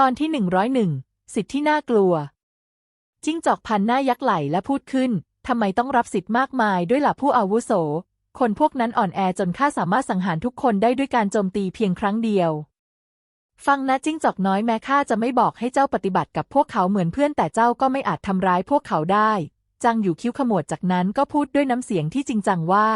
ตอนที่หนึ่งร้อยหนึ่งสิทธิ์ที่น่ากลัว จิ้งจอกพันหน้ายักไหลและพูดขึ้น ทำไมต้องรับสิทธิ์มากมายด้วยหล่ะผู้อาวุโส คนพวกนั้นอ่อนแอจนข้าสามารถสังหารทุกคนได้ด้วยการโจมตีเพียงครั้งเดียว ฟังนะจิ้งจอกน้อยแม้ข้าจะไม่บอกให้เจ้าปฏิบัติกับพวกเขาเหมือนเพื่อนแต่เจ้าก็ไม่อาจทำร้ายพวกเขาได้จังอยู่คิ้วขมวดจากนั้นก็พูดด้วยน้ำเสียงที่จริงจังว่า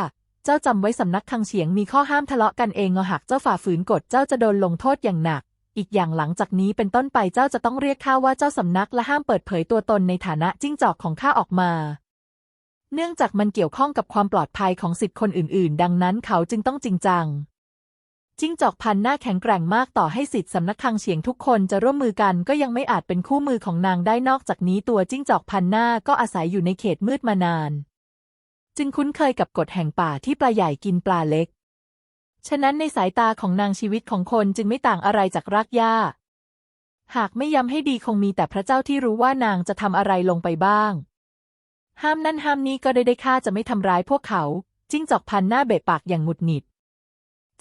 เจ้าจำไว้สำนักคังเฉียงมีข้อห้ามทะเลาะกันเองงอหักเจ้าฝ่าฝืนกฎเจ้าจะโดนลงโทษอย่างหนัก อีกอย่างหลังจากนี้เป็นต้นไปเจ้าจะต้องเรียกข้าว่าเจ้าสำนักและห้ามเปิดเผยตัวตนในฐานะจิ้งจอกของข้าออกมา เนื่องจากมันเกี่ยวข้องกับความปลอดภัยของสิทธิ์คนอื่น ๆ ดังนั้นเขาจึงต้องจริงจังจิ้งจอกพันหน้าแข็งแกร่งมากต่อให้สิทธิ์สำนักคังเฉียงทุกคนจะร่วมมือกันก็ยังไม่อาจเป็นคู่มือของนางได้นอกจากนี้ตัวจิ้งจอกพันหน้าก็อาศัยอยู่ในเขตมืดมานาน จึงคุ้นเคยกับกฎแห่งป่าที่ปลาใหญ่กินปลาเล็ก ฉะนั้นในสายตาของนางชีวิตของคนจึงไม่ต่างอะไรจากรากหญ้า หากไม่ย้ำให้ดีคงมีแต่พระเจ้าที่รู้ว่านางจะทำอะไรลงไปบ้าง ห้ามนั่นห้ามนี้ก็ได้ได้ข้าจะไม่ทำร้ายพวกเขา จิ้งจอกพันหน้าเบะปากอย่างหงุดหงิด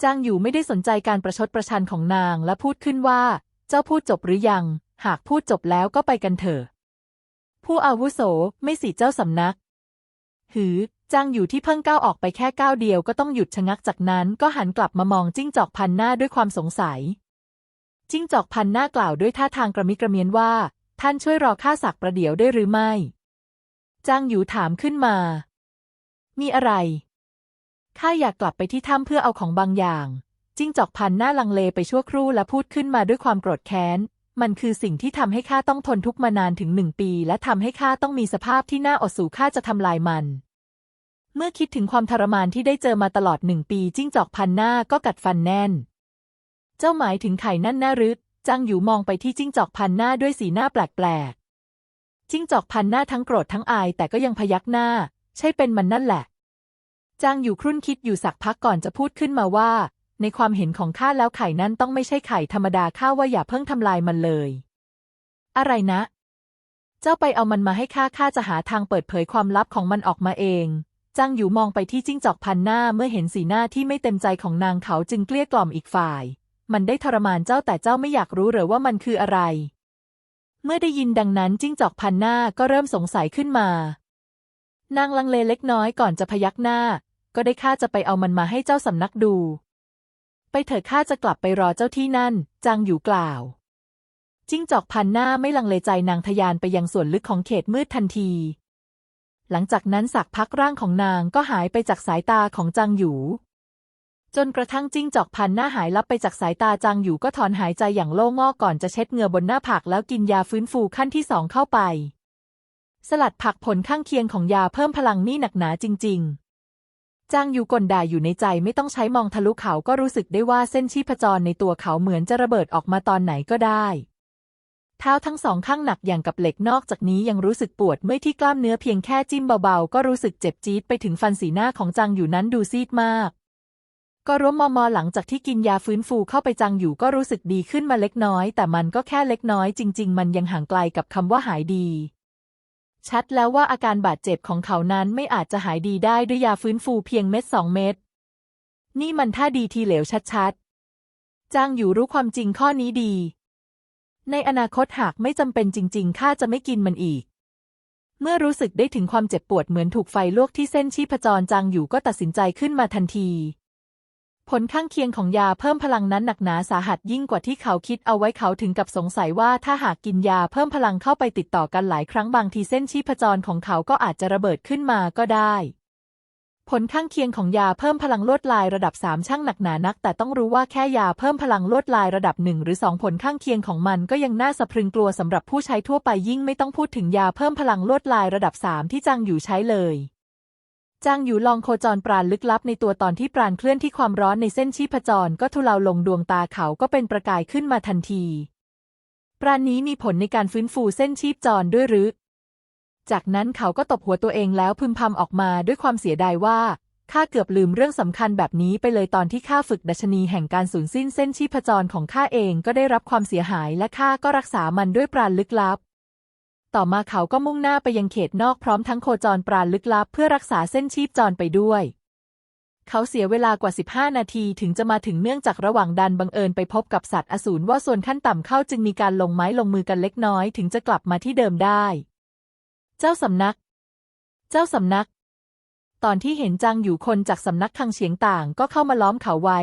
จางอยู่ไม่ได้สนใจการประชดประชันของนางและพูดขึ้นว่า เจ้าพูดจบหรือยัง หากพูดจบแล้วก็ไปกันเถอะ ผู้อาวุโสไม่สิเจ้าสำนัก หือ จางอยู่ที่เพิ่งก้าวออกไปแค่ก้าวเดียวก็ต้องหยุดชะงักจากนั้นก็หันกลับมามองจิ้งจอกพันหน้าด้วยความสงสัย จิ้งจอกพันหน้ากล่าวด้วยท่าทางกระมิกระเมียนว่า ท่านช่วยรอข้าสักประเดี๋ยวได้หรือไม่จางอยู่ถามขึ้นมา มีอะไรข้าอยากกลับไปที่ถ้ำเพื่อเอาของบางอย่าง จิ้งจอกพันหน้าลังเลไปชั่วครู่และพูดขึ้นมาด้วยความโกรธแค้น มันคือสิ่งที่ทำให้ข้าต้องทนทุกข์มานานถึงหนึ่งปี และทำให้ข้าต้องมีสภาพที่น่าอดสูข้าจะทำลายมัน เมื่อคิดถึงความทรมานที่ได้เจอมาตลอดหนึ่งปีจิ้งจอกพันหน้าก็กัดฟันแน่น เจ้าหมายถึงไข่นั่นแน่หรือจังอยู่มองไปที่จิ้งจอกพันหน้าด้วยสีหน้าแปลกๆ จิ้งจอกพันหน้าทั้งโกรธทั้งอายแต่ก็ยังพยักหน้า ใช่เป็นมันนั่นแหละ จางอยู่ครุ่นคิดอยู่สักพักก่อนจะพูดขึ้นมาว่า ในความเห็นของข้าแล้วไข่นั่นต้องไม่ใช่ไข่ธรรมดาข้าว่าอย่าเพิ่งทำลายมันเลย อะไรนะ เจ้าไปเอามันมาให้ข้าข้าจะหาทางเปิดเผยความลับของมันออกมาเอง จางอยู่มองไปที่จิ้งจอกพันหน้าเมื่อเห็นสีหน้าที่ไม่เต็มใจของนางเขาจึงเกลี้ยกล่อมอีกฝ่าย มันได้ทรมานเจ้าแต่เจ้าไม่อยากรู้หรือว่ามันคืออะไร เมื่อได้ยินดังนั้นจิ้งจอกพันหน้าก็เริ่มสงสัยขึ้นมา นางลังเลเล็กน้อยก่อนจะพยักหน้า ก็ได้ข้าจะไปเอามันมาให้เจ้าสำนักดู ไปเถิดข้าจะกลับไปรอเจ้าที่นั่น จางอยู่กล่าว จิ้งจอกพันหน้าไม่ลังเลใจนางทะยานไปยังส่วนลึกของเขตมืดทันที หลังจากนั้นสักพักร่างของนางก็หายไปจากสายตาของจางอยู่จนกระทั่งจิ้งจอกพันหน้าหายลับไปจากสายตาจางอยู่ก็ถอนหายใจอย่างโล่งอกก่อนจะเช็ดเหงื่อบนหน้าผากแล้วกินยาฟื้นฟูขั้นที่สองเข้าไป สลัดผักผลข้างเคียงของยาเพิ่มพลังนี่หนักหนาจริง ๆจางอยู่กลด่าอยู่ในใจไม่ต้องใช้มองทะลุเขาก็รู้สึกได้ว่าเส้นชีพจรในตัวเขาเหมือนจะระเบิดออกมาตอนไหนก็ได้ เท้าทั้งสองข้างหนักอย่างกับเหล็กนอกจากนี้ยังรู้สึกปวดเมื่อที่กล้ามเนื้อเพียงแค่จิ้มเบาๆ ก็รู้สึกเจ็บจี๊ดไปถึงฟันสีหน้าของจางอยู่นั้นดูซีดมาก ก็ร่วมมอมอหลังจากที่กินยาฟื้นฟูเข้าไปจางอยู่ก็รู้สึกดีขึ้นมาเล็กน้อย แต่มันก็แค่เล็กน้อยจริง ๆ มันยังห่างไกลกับคำว่าหายดี ชัดแล้วว่าอาการบาดเจ็บของเขานั้นไม่อาจจะหายดีได้ด้วยยาฟื้นฟูเพียงเม็ดสองเม็ดนี่มันท่าดีทีเหลวชัดๆจางอยู่รู้ความจริงข้อนี้ดี ในอนาคตหากไม่จำเป็นจริง ๆ ข้าจะไม่กินมันอีก เมื่อรู้สึกได้ถึงความเจ็บปวดเหมือนถูกไฟลวกที่เส้นชีพจรจางอยู่ก็ตัดสินใจขึ้นมาทันที ผลข้างเคียงของยาเพิ่มพลังนั้นหนักหนาสาหัสยิ่งกว่าที่เขาคิดเอาไว้เขาถึงกับสงสัยว่าถ้าหากกินยาเพิ่มพลังเข้าไปติดต่อกันหลายครั้งบางทีเส้นชีพจรของเขาก็อาจจะระเบิดขึ้นมาก็ได้ ผลข้างเคียงของยาเพิ่มพลังลวดลายระดับสามช่างหนักหนานัก แต่ต้องรู้ว่าแค่ยาเพิ่มพลังลวดลายระดับหนึ่งหรือสองผลข้างเคียงของมันก็ยังน่าสะพรึงกลัวสำหรับผู้ใช้ทั่วไปยิ่งไม่ต้องพูดถึงยาเพิ่มพลังลวดลายระดับสามที่จางอยู่ใช้เลยจางอยู่ลองโคจรปราณลึกลับในตัวตอนที่ปราณเคลื่อนที่ความร้อนในเส้นชีพจรก็ทุเลาลงดวงตาเขาก็เป็นประกายขึ้นมาทันที ปราณนี้มีผลในการฟื้นฟูเส้นชีพจรด้วยหรือ จากนั้นเขาก็ตบหัวตัวเองแล้วพึมพำออกมาด้วยความเสียดายว่าข้าเกือบลืมเรื่องสำคัญแบบนี้ไปเลยตอนที่ข้าฝึกดัชนีแห่งการสูญสิ้นเส้นชีพจรของข้าเองก็ได้รับความเสียหายและข้าก็รักษามันด้วยปราณลึกลับ ต่อมาเขาก็มุ่งหน้าไปยังเขตนอกพร้อมทั้งโคจรปราณลึกลับ เพื่อรักษาเส้นชีพจรไปด้วย เขาเสียเวลากว่า 15 นาทีถึงจะมาถึงเนื่องจากระหว่างดันบังเอิญไปพบกับสัตว์อสูรว่าส่วนขั้นต่ำเข้าจึงมีการลงไม้ลงมือกันเล็กน้อยถึงจะกลับมาที่เดิมได้ เจ้าสำนัก เจ้าสำนัก ตอนที่เห็นจางอยู่คนจากสำนักคังเฉียงต่างก็เข้ามาล้อมเขาไว้